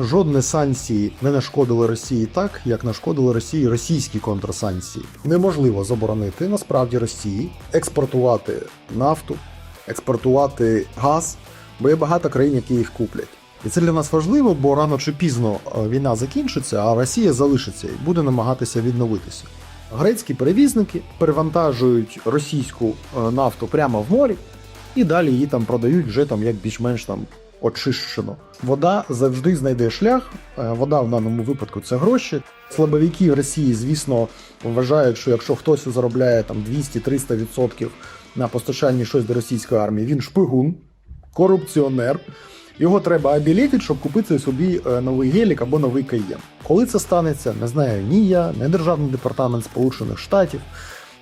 Жодні санкції не нашкодили Росії так, як нашкодили Росії російські контрсанкції. Неможливо заборонити насправді Росії експортувати нафту, експортувати газ, бо є багато країн, які їх куплять. І це для нас важливо, бо рано чи пізно е, війна закінчиться, а Росія залишиться і буде намагатися відновитися. Грецькі перевізники перевантажують російську е, нафту прямо в морі і далі її там продають вже там як більш-менш там очищено. Вода завжди знайде шлях. Е, Вода в даному випадку це гроші. Слабовики в Росії, звісно, вважають, що якщо хтось заробляє там 200-300% на постачанні щось до російської армії, він шпигун, корупціонер. Його треба обілітити, щоб купити собі е, новий гелік або новий каєн. Коли це станеться, не знаю ні я, ні Державний департамент Сполучених Штатів,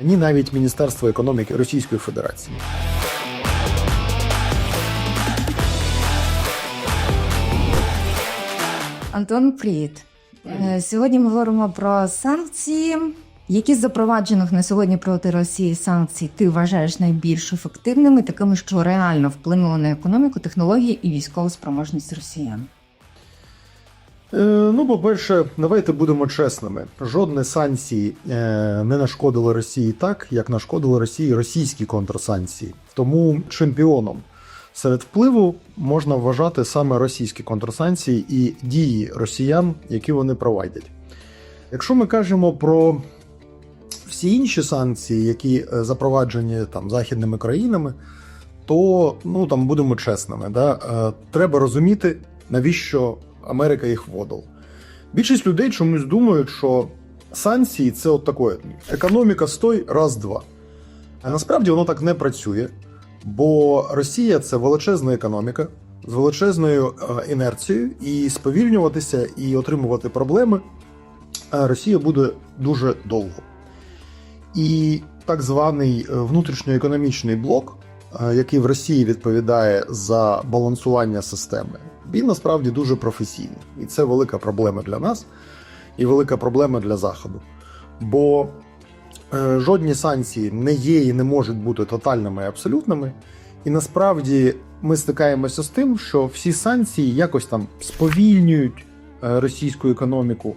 ні навіть Міністерство економіки Російської Федерації. Антон, привіт. Е, Сьогодні ми говоримо про санкції. Які з запроваджених на сьогодні проти Росії санкцій ти вважаєш найбільш ефективними, такими, що реально вплинули на економіку, технології і військову спроможність росіян? Е, ну, по-перше, давайте будемо чесними. Жодні санкції е, не нашкодили Росії так, як нашкодили Росії російські контрсанкції. Тому чемпіоном серед впливу можна вважати саме російські контрсанкції і дії росіян, які вони проводять. Якщо ми кажемо про всі інші санкції, які е, запроваджені там західними країнами, то ну там будемо чесними. Да? Е, Треба розуміти, навіщо Америка їх вводила. Більшість людей чомусь думають, що санкції це от таке. Економіка стой раз-два. А насправді воно так не працює, бо Росія це величезна економіка з величезною е, інерцією, і сповільнюватися і отримувати проблеми е, Росія буде дуже довго. І так званий е, внутрішньоекономічний блок, який в Росії відповідає за балансування системи, він насправді дуже професійний. І це велика проблема для нас і велика проблема для Заходу. Бо жодні санкції не є і не можуть бути тотальними і абсолютними. І насправді ми стикаємося з тим, що всі санкції якось там сповільнюють е, російську економіку,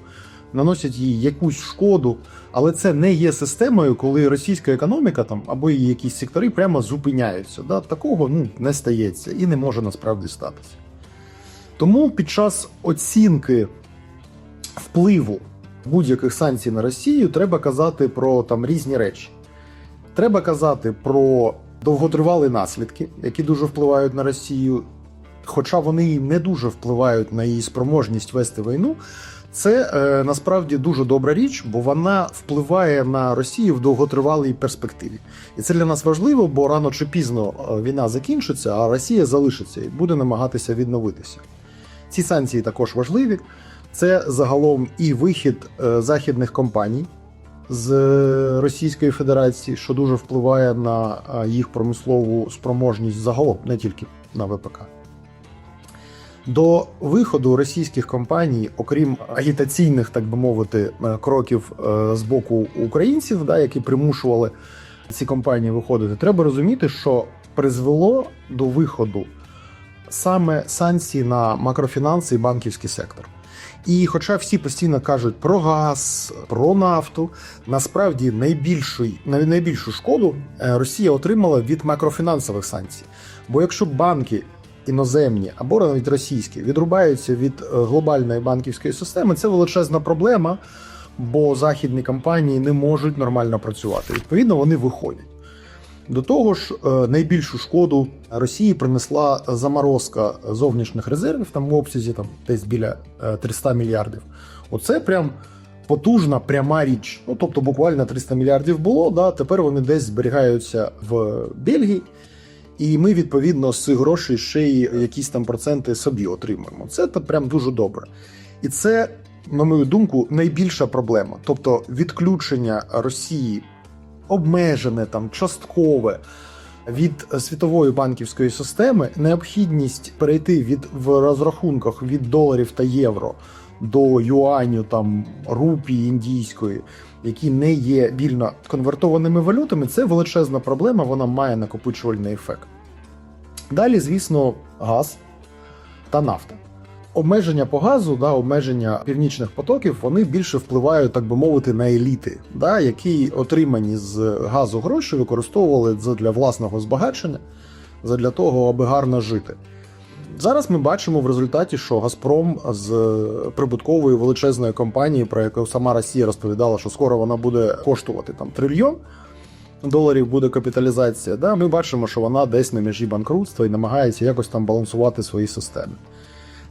наносять їй якусь шкоду, але це не є системою, коли російська економіка там або її якісь сектори прямо зупиняються. Да? Такого ну, не стається і не може насправді статися. Тому під час оцінки впливу будь-яких санкцій на Росію треба казати про там різні речі. Треба казати про довготривалі наслідки, які дуже впливають на Росію, хоча вони не дуже впливають на її спроможність вести війну. Це е, насправді дуже добра річ, бо вона впливає на Росію в довготривалій перспективі. І це для нас важливо, бо рано чи пізно е, війна закінчиться, а Росія залишиться і буде намагатися відновитися. Ці санкції також важливі. Це загалом і вихід е, західних компаній з е, Російської Федерації, що дуже впливає на е, їх промислову спроможність загалом, не тільки на ВПК. До виходу російських компаній, окрім агітаційних, так би мовити, кроків з боку українців, да, які примушували ці компанії виходити, треба розуміти, що призвело до виходу саме санкції на макрофінанси і банківський сектор. І хоча всі постійно кажуть про газ, про нафту, насправді найбільшу, най- найбільшу шкоду е, Росія отримала від макрофінансових санкцій. Бо якщо банки іноземні або навіть російські відрубаються від е, глобальної банківської системи, це величезна проблема, бо західні компанії не можуть нормально працювати. Відповідно, вони виходять. До того ж, е, найбільшу шкоду Росії принесла заморозка зовнішніх резервів там в обсязі там десь біля е, 300 мільярдів. Оце прям потужна пряма річ. Ну тобто, буквально 300 мільярдів було. Да, тепер вони десь зберігаються в Бельгії, і ми відповідно з цих грошей ще й якісь там проценти собі отримуємо. Це та прям дуже добре. І це, на мою думку, найбільша проблема. Тобто відключення Росії обмежене там часткове від світової банківської системи, необхідність перейти від в розрахунках від доларів та євро до юаню, там рупії індійської, які не є вільно конвертованими валютами, це величезна проблема, вона має накопичувальний ефект. Далі, звісно, газ та нафта. Обмеження по газу, да, обмеження північних потоків, вони більше впливають, так би мовити, на еліти, да, які отримані з газу гроші використовували для власного збагачення, для того, аби гарно жити. Зараз ми бачимо в результаті, що Газпром з прибуткової величезної компанії, про яку сама Росія розповідала, що скоро вона буде коштувати там трильйон доларів буде капіталізація. Да, ми бачимо, що вона десь на межі банкрутства і намагається якось там балансувати свої системи.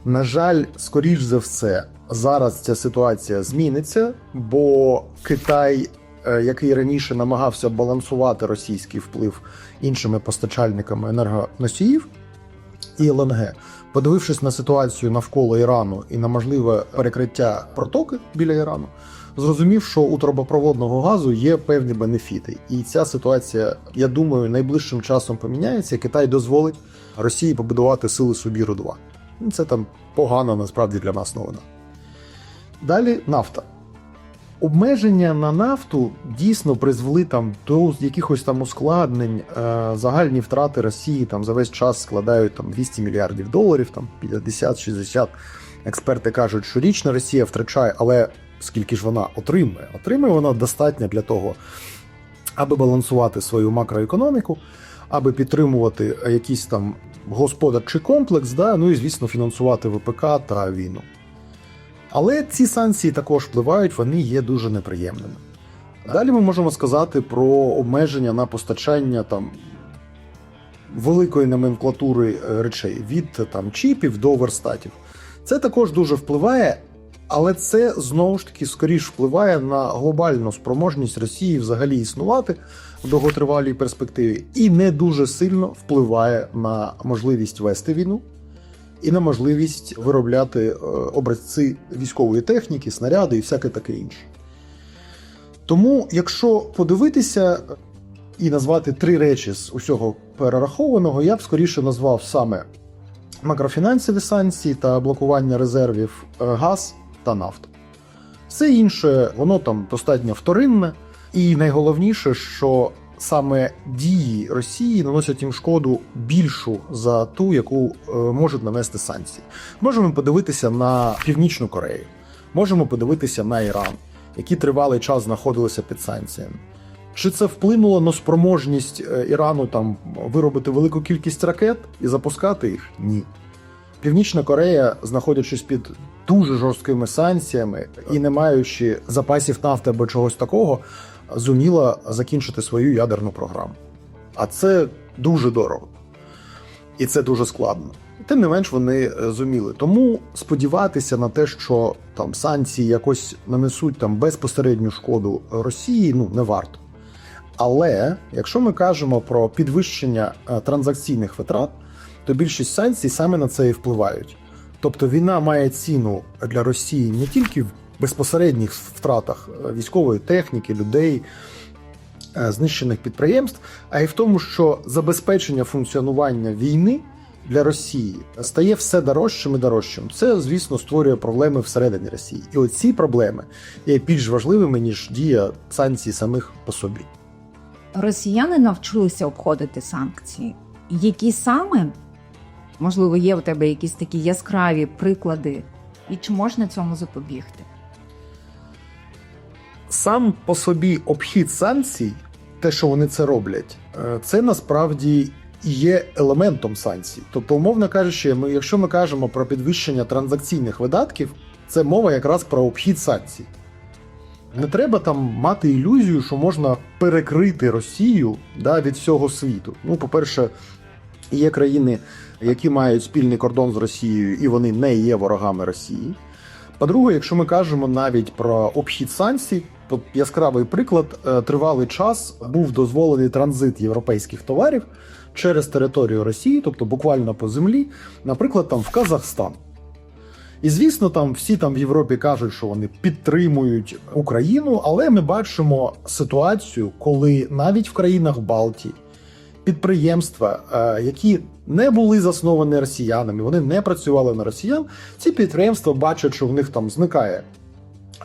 На жаль, скоріш за все, зараз ця ситуація зміниться, бо Китай, е, який раніше намагався балансувати російський вплив іншими постачальниками енергоносіїв і ЛНГ, подивившись на ситуацію навколо Ірану і на можливе перекриття протоки біля Ірану, зрозумів, що у трубопроводного газу є певні бенефіти. І ця ситуація, я думаю, найближчим часом поміняється. Китай дозволить Росії побудувати сили Субіру 2. Ну, Це там погано насправді для нас новина. Далі нафта. Обмеження на нафту дійсно призвели там до якихось там ускладнень. Е, загальні втрати Росії там за весь час складають там 200 мільярдів доларів, там 50-60. Експерти кажуть, що річно Росія втрачає, але скільки ж вона отримує? Отримує вона достатньо для того, аби балансувати свою макроекономіку, аби підтримувати якийсь там господарчий комплекс, да, ну і звісно, фінансувати ВПК та війну. Але ці санкції також впливають, вони є дуже неприємними. Далі ми можемо сказати про обмеження на постачання там великої номенклатури е, речей від там чіпів до верстатів. Це також дуже впливає, але це знову ж таки скоріш впливає на глобальну спроможність Росії взагалі існувати в довготривалій перспективі, і не дуже сильно впливає на можливість вести війну і на можливість виробляти е, образці військової техніки, снаряди і всяке таке інше. Тому, якщо подивитися і назвати три речі з усього перерахованого, я б скоріше назвав саме макрофінансові санкції та блокування резервів е, газ та нафту. Все інше, воно там достатньо вторинне, і найголовніше, що саме дії Росії наносять їм шкоду більшу за ту, яку е, можуть нанести санкції. Можемо подивитися на Північну Корею, можемо подивитися на Іран, які тривалий час знаходилися під санкціями. Чи це вплинуло на спроможність е, Ірану там виробити велику кількість ракет і запускати їх? Ні. Північна Корея, знаходячись під дуже жорсткими санкціями і не маючи запасів нафти або чогось такого, зуміла закінчити свою ядерну програму. А це дуже дорого. І це дуже складно. Тим не менш, вони е, зуміли. Тому сподіватися на те, що там санкції якось нанесуть там безпосередню шкоду Росії, ну не варто. Але якщо ми кажемо про підвищення е, транзакційних витрат, то більшість санкцій саме на це і впливають. Тобто війна має ціну для Росії не тільки в безпосередніх втратах е, військової техніки, людей, е, знищених підприємств, а й в тому, що забезпечення функціонування війни для Росії стає все дорожчим і дорожчим. Це, звісно, створює проблеми всередині Росії. І оці проблеми є більш важливими, ніж дія санкцій самих по собі. Росіяни навчилися обходити санкції. Які саме, можливо, є у тебе якісь такі яскраві приклади, і чи можна цьому запобігти? Сам по собі обхід санкцій, те, що вони це роблять, е, це насправді є елементом санкцій. Тобто, умовно кажучи, ми, якщо ми кажемо про підвищення транзакційних видатків, це мова якраз про обхід санкцій. Не треба там мати ілюзію, що можна перекрити Росію да, від всього світу. Ну, по-перше, є країни, які мають спільний кордон з Росією, і вони не є ворогами Росії. По-друге, якщо ми кажемо навіть про обхід санкцій, яскравий приклад, е, тривалий час був дозволений транзит європейських товарів через територію Росії, тобто буквально по землі, наприклад, там в Казахстан. І звісно, там всі там в Європі кажуть, що вони підтримують Україну, але ми бачимо ситуацію, коли навіть в країнах Балтії підприємства, е, які не були засновані росіянами, вони не працювали на росіян. Ці підприємства бачать, що в них там зникає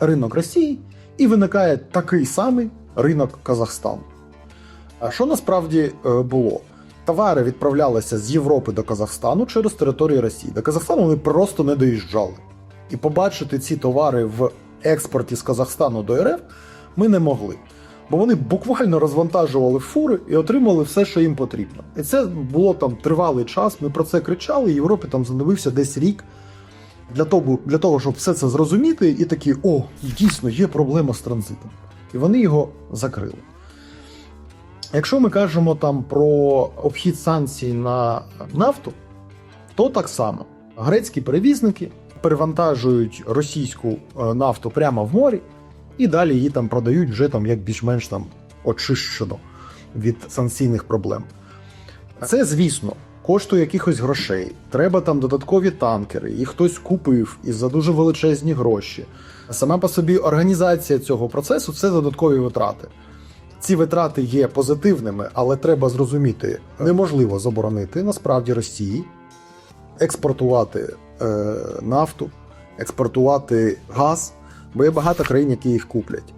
ринок Росії, і виникає такий самий ринок Казахстану. А що насправді е, було? Товари відправлялися з Європи до Казахстану через територію Росії. До Казахстану вони просто не доїжджали. І побачити ці товари в експорті з Казахстану до РФ ми не могли. Бо вони буквально розвантажували фури і отримали все, що їм потрібно. І це було там тривалий час. Ми про це кричали. Європі там знадобився десь рік для того, для того, щоб все це зрозуміти, і такі: о, дійсно є проблема з транзитом. І вони його закрили. Якщо ми кажемо там про обхід санкцій на нафту, то так само грецькі перевізники перевантажують російську е, нафту прямо в морі і далі її там продають вже там як більш-менш там очищено від санкційних проблем. Це, звісно, коштує якихось грошей. Треба там додаткові танкери, їх хтось купив і за дуже величезні гроші. Сама по собі організація цього процесу це додаткові витрати. Ці витрати є позитивними, але треба зрозуміти, неможливо заборонити насправді Росії експортувати е, нафту, експортувати газ, бо є багато країн, які їх куплять.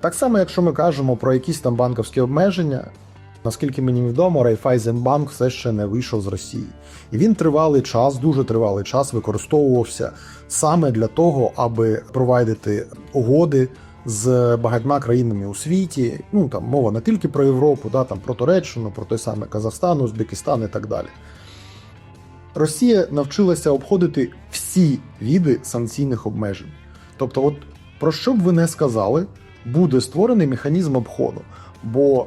Так само, якщо ми кажемо про якісь там банківські обмеження, наскільки мені відомо, Райфайзенбанк все ще не вийшов з Росії. І він тривалий час, дуже тривалий час використовувався саме для того, аби провайдити угоди з багатьма країнами у світі. Ну там мова не тільки про Європу, да, там про Туреччину, про той самий Казахстан, Узбекистан і так далі. Росія навчилася обходити всі види санкційних обмежень. Тобто, от про що б ви не сказали, буде створений механізм обходу. Бо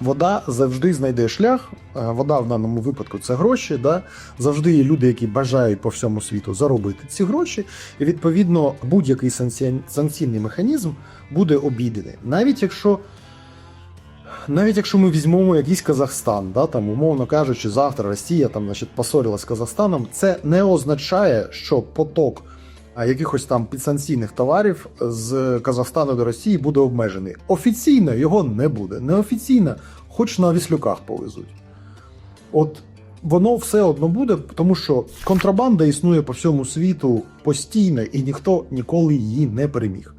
вода завжди знайде шлях. е, Вода в даному випадку це гроші. Да? Завжди є люди, які бажають по всьому світу заробити ці гроші. І відповідно будь-який санкційний механізм буде обійдений. Навіть якщо. Навіть якщо ми візьмемо якийсь Казахстан, да, там, умовно кажучи, завтра Росія там, значить, посорила з Казахстаном, це не означає, що поток якихось там підсанкційних товарів з Казахстану до Росії буде обмежений. Офіційно його не буде. Неофіційно, хоч на віслюках повезуть. От воно все одно буде, тому що контрабанда існує по всьому світу постійно, і ніхто ніколи її не переміг.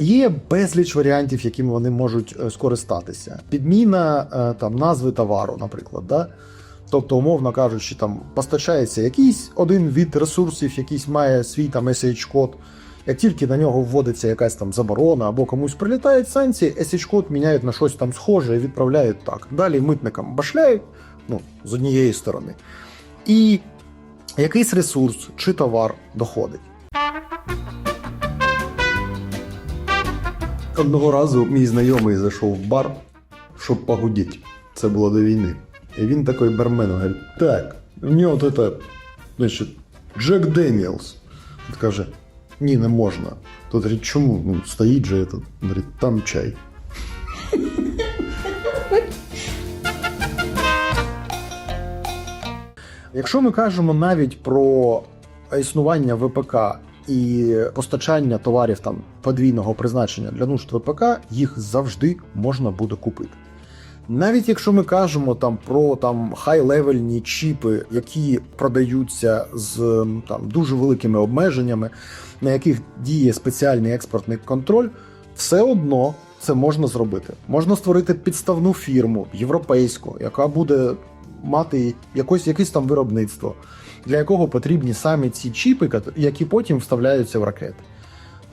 Є безліч варіантів, якими вони можуть е, скористатися. Підміна е, там назви товару, наприклад. Да? Тобто, умовно кажучи, там постачається якийсь один від ресурсів, якийсь має свій там SH-код. Як тільки на нього вводиться якась там заборона або комусь прилітають санкції, SH-код міняють на щось там схоже і відправляють так. Далі митникам башляють, ну, з однієї сторони. І якийсь ресурс чи товар доходить. Одного разу мій знайомий зайшов в бар, щоб погудіти. Це було до війни. І він такий бармену говорить: так, у нього от это, значить, Джек Деніелс. Він каже: ні, не можна. Тут говорить, чому? Ну, стоїть же этот. Він говорить, там чай. Якщо ми кажемо навіть про існування ВПК і постачання товарів там подвійного призначення для нужд ВПК, їх завжди можна буде купити. Навіть якщо ми кажемо там про там хай-левельні чіпи, які продаються з там дуже великими обмеженнями, на яких діє спеціальний експортний контроль, все одно це можна зробити. Можна створити підставну фірму європейську, яка буде мати якось, якесь там виробництво, для якого потрібні саме ці чіпи, які потім вставляються в ракети.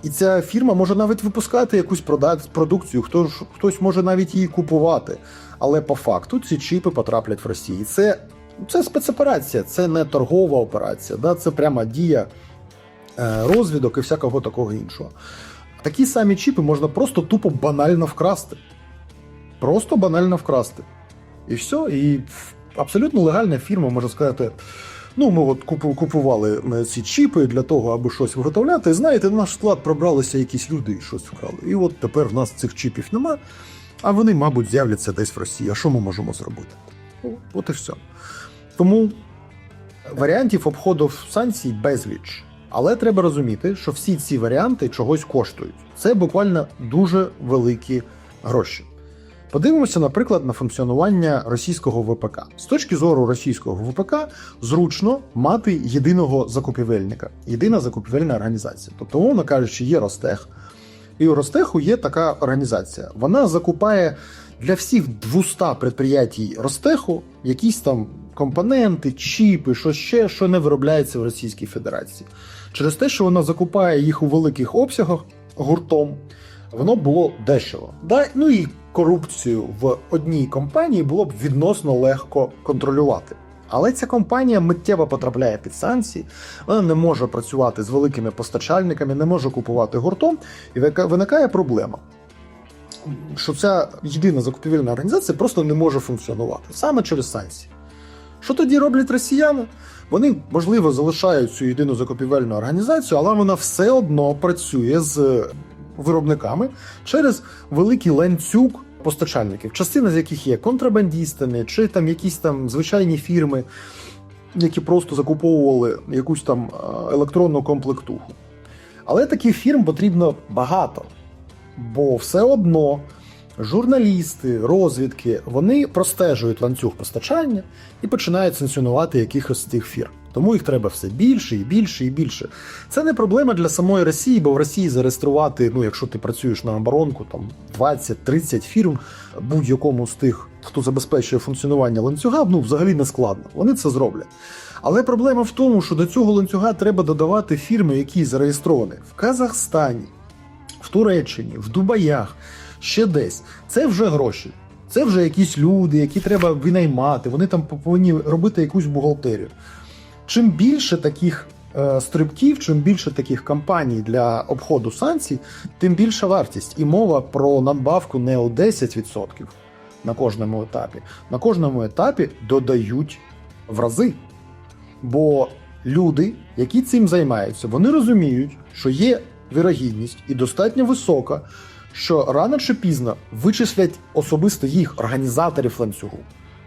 І ця фірма може навіть випускати якусь продукцію, хто хтось може навіть її купувати. Але по факту ці чіпи потраплять в Росію. Це, це спецоперація, це не торгова операція, да? це пряма дія е, розвідок і всякого такого іншого. Такі самі чіпи можна просто тупо банально вкрасти. Просто банально вкрасти. І все. І абсолютно легальна фірма може сказати. Ну, ми от купували е, ці чіпи для того, аби щось виготовляти. Знаєте, на наш склад пробралися якісь люди і щось вкрали. І от тепер в нас цих чіпів нема, а вони, мабуть, з'являться десь в Росії. А що ми можемо зробити? Ну, От і все. Тому варіантів обходу санкцій безліч. Але треба розуміти, що всі ці варіанти чогось коштують. Це буквально дуже великі гроші. Подивимося, наприклад, на функціонування російського ВПК. З точки зору російського ВПК зручно мати єдиного закупівельника, єдина закупівельна організація. Тобто, умовно кажучи, є Ростех. І у Ростеху є така організація. Вона закупає для всіх 200 предприятій Ростеху якісь там компоненти, чіпи, що ще, що не виробляється в Російській Федерації. Через те, що вона закупає їх у великих обсягах гуртом, воно було дешево. Да? Ну і корупцію в одній компанії було б відносно легко контролювати. Але ця компанія миттєво потрапляє під санкції, вона не може працювати з великими постачальниками, не може купувати гуртом, і виникає проблема. Що ця єдина закупівельна організація просто не може функціонувати саме через санкції. Що тоді роблять росіяни? Вони, можливо, залишають цю єдину закупівельну організацію, але вона все одно працює з виробниками через великий ланцюг постачальників, частина з яких є контрабандістами, чи там якісь там звичайні фірми, які просто закуповували якусь там е, електронну комплектуху. Але таких фірм потрібно багато, бо все одно журналісти, розвідки вони простежують ланцюг постачання і починають санкціонувати якихось з цих фірм. Тому їх треба все більше і більше і більше. Це не проблема для самої Росії, бо в Росії зареєструвати, ну якщо ти працюєш на оборонку, там 20-30 фірм будь-якому з тих, хто забезпечує функціонування ланцюга, ну взагалі не складно. Вони це зроблять. Але проблема в тому, що до цього ланцюга треба додавати фірми, які зареєстровані в Казахстані, в Туреччині, в Дубаях, ще десь. Це вже гроші. Це вже якісь люди, які треба винаймати, вони там повинні робити якусь бухгалтерію. Чим більше таких е, стрибків, чим більше таких кампаній для обходу санкцій, тим більша вартість. І мова про надбавку не у 10% на кожному етапі. На кожному етапі додають в рази. Бо люди, які цим займаються, вони розуміють, що є вірогідність і достатньо висока, що рано чи пізно вичислять особисто їх організаторів ланцюгу,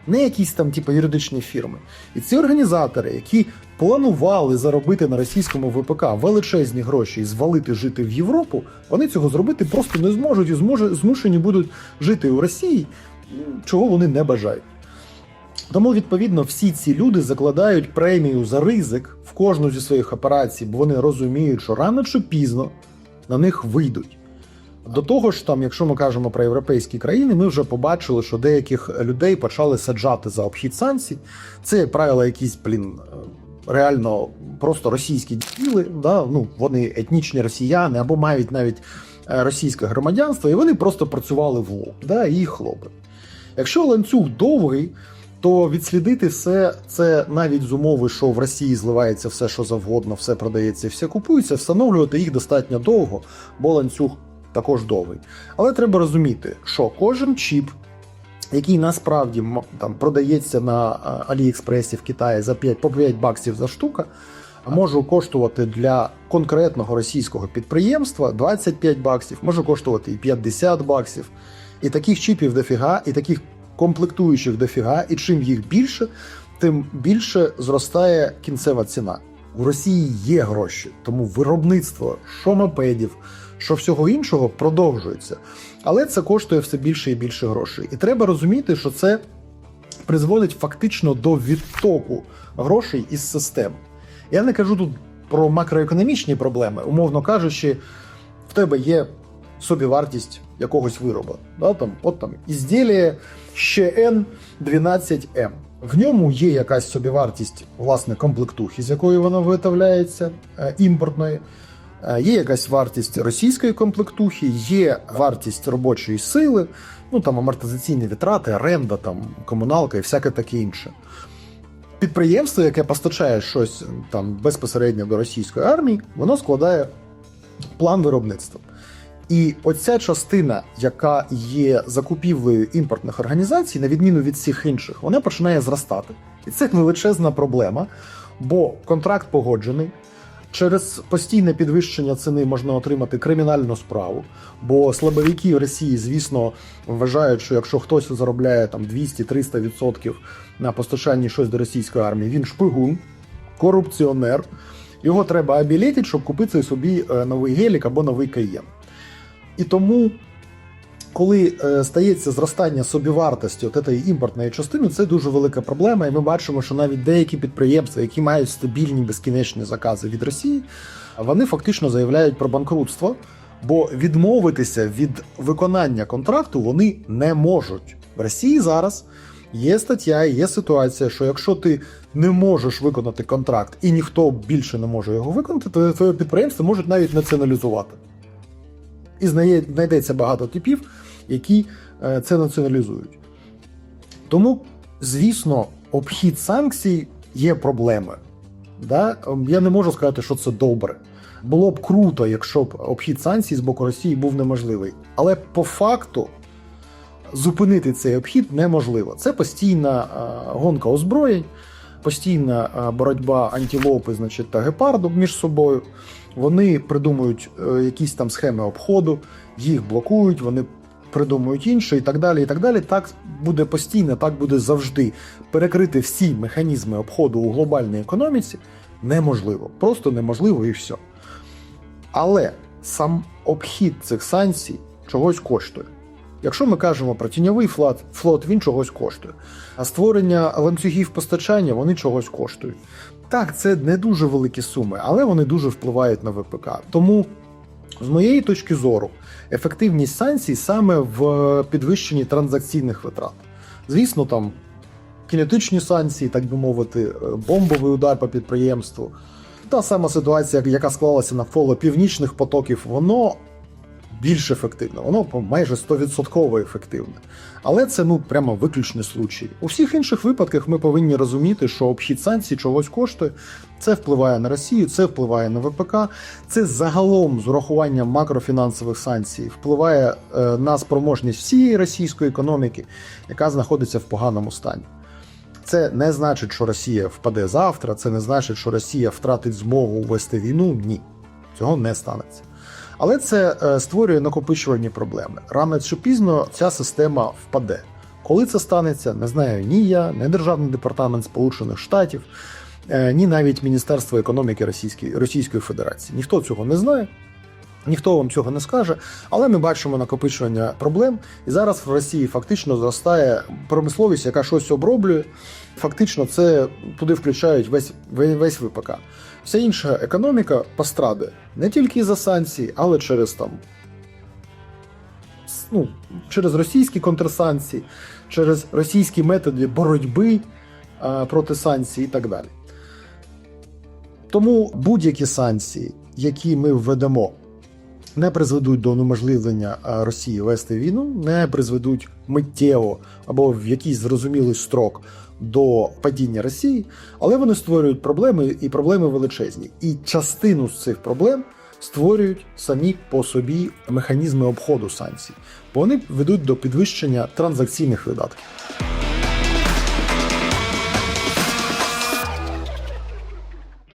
не якісь там, типу, юридичні фірми. І ці організатори, які планували заробити на російському ВПК величезні гроші і звалити жити в Європу, вони цього зробити просто не зможуть і зможе, змушені будуть жити у Росії, чого вони не бажають. Тому, відповідно, всі ці люди закладають премію за ризик в кожну зі своїх операцій, бо вони розуміють, що рано чи пізно на них вийдуть. До того ж, там, якщо ми кажемо про європейські країни, ми вже побачили, що деяких людей почали саджати за обхід санкцій. Це, як правило, якісь, блін, реально просто російські діли, да? ну, вони етнічні росіяни або мають навіть е, російське громадянство, і вони просто працювали в лоб, да? і хлопи. Якщо ланцюг довгий, то відслідити все це навіть з умови, що в Росії зливається все, що завгодно, все продається, все купується, встановлювати їх достатньо довго, бо ланцюг також довгий. Але треба розуміти, що кожен чіп, який насправді там продається на Аліекспресі в Китаї за 5, по 5 баксів за штука, може коштувати для конкретного російського підприємства 25 баксів, може коштувати і 50 баксів. І таких чіпів дофіга, і таких комплектуючих дофіга, і чим їх більше, тим більше зростає кінцева ціна. У Росії є гроші, тому виробництво що мопедів, що всього іншого продовжується. Але це коштує все більше і більше грошей. І треба розуміти, що це призводить фактично до відтоку грошей із систем. Я не кажу тут про макроекономічні проблеми, умовно кажучи, в тебе є собівартість якогось вироба. Да, там, от там ізділія щн 12М. В ньому є якась собівартість власне комплектухи, з якої вона виготовляється е, імпортної. Е, Є якась вартість російської комплектухи, є вартість робочої сили, ну там амортизаційні витрати, оренда, там комуналка і всяке таке інше. Підприємство, яке постачає щось там безпосередньо до російської армії, воно складає план виробництва. І оця частина, яка є закупівлею імпортних організацій, на відміну від всіх інших, вона починає зростати. І це величезна проблема, бо контракт погоджений. Через постійне підвищення ціни можна отримати кримінальну справу, бо слабовики в Росії, звісно, вважають, що якщо хтось заробляє там 200-300% на постачанні щось до російської армії, він шпигун, корупціонер. Його треба обілетити, щоб купити собі е, новий гелік або новий каєн. І тому, коли е, стається зростання собівартості от цієї імпортної частини, це дуже велика проблема. І ми бачимо, що навіть деякі підприємства, які мають стабільні безкінечні закази від Росії, вони фактично заявляють про банкрутство, Бо відмовитися від виконання контракту вони не можуть. В Росії зараз є стаття, є ситуація, що якщо ти не можеш виконати контракт і ніхто більше не може його виконати, то твоє підприємство можуть навіть націоналізувати. І знайдеться багато типів, які е, це націоналізують. Тому, звісно, обхід санкцій є проблеми. Да? Ем, Я не можу сказати, що це добре. Було б круто, якщо б обхід санкцій з боку Росії був неможливий. Але по факту зупинити цей обхід неможливо. Це постійна е, гонка озброєнь, постійна е, боротьба антилопи значить, та гепарду між собою. Вони придумують е, якісь там схеми обходу, їх блокують, вони придумують інше і так далі. І так далі. Так буде постійно, так буде завжди. Перекрити всі механізми обходу у глобальній економіці неможливо. Просто неможливо і все. Але сам обхід цих санкцій чогось коштує. Якщо ми кажемо про тіньовий флот, флот він чогось коштує. А створення ланцюгів постачання вони чогось коштують. Так, це не дуже великі суми, але вони дуже впливають на ВПК. Тому, з моєї точки зору, ефективність санкцій саме в підвищенні транзакційних витрат. Звісно, там кінетичні санкції, так би мовити, е, бомбовий удар по підприємству. Та сама ситуація, яка склалася навколо північних потоків, воно більш ефективне, воно майже 100% ефективне. Але це ну прямо виключний случай. У всіх інших випадках ми повинні розуміти, що обхід санкцій чогось коштує. Це впливає на Росію, це впливає на ВПК. Це загалом з урахуванням макрофінансових санкцій впливає е, на спроможність всієї російської економіки, яка знаходиться в поганому стані. Це не значить, що Росія впаде завтра, це не значить, що Росія втратить змогу вести війну. Ні, цього не станеться. Але це е, створює накопичувальні проблеми. Рано чи пізно ця система впаде. Коли це станеться, не знаю ні я, ні Державний департамент Сполучених Штатів, е, ні навіть Міністерство економіки Російської, Російської Федерації. Ніхто цього не знає. Ніхто вам цього не скаже, але ми бачимо накопичування проблем. І зараз в Росії фактично зростає промисловість, яка щось оброблює. Фактично, це туди включають весь, весь ВПК. Вся інша економіка пострадає не тільки за санкції, але через там ну, через російські контрсанкції, через російські методи боротьби а, проти санкцій і так далі. Тому будь-які санкції, які ми введемо, не призведуть до унеможливлення Росії вести війну, не призведуть миттєво або в якийсь зрозумілий строк до падіння Росії, але вони створюють проблеми і проблеми величезні. І частину з цих проблем створюють самі по собі механізми обходу санкцій, бо вони ведуть до підвищення транзакційних видатків.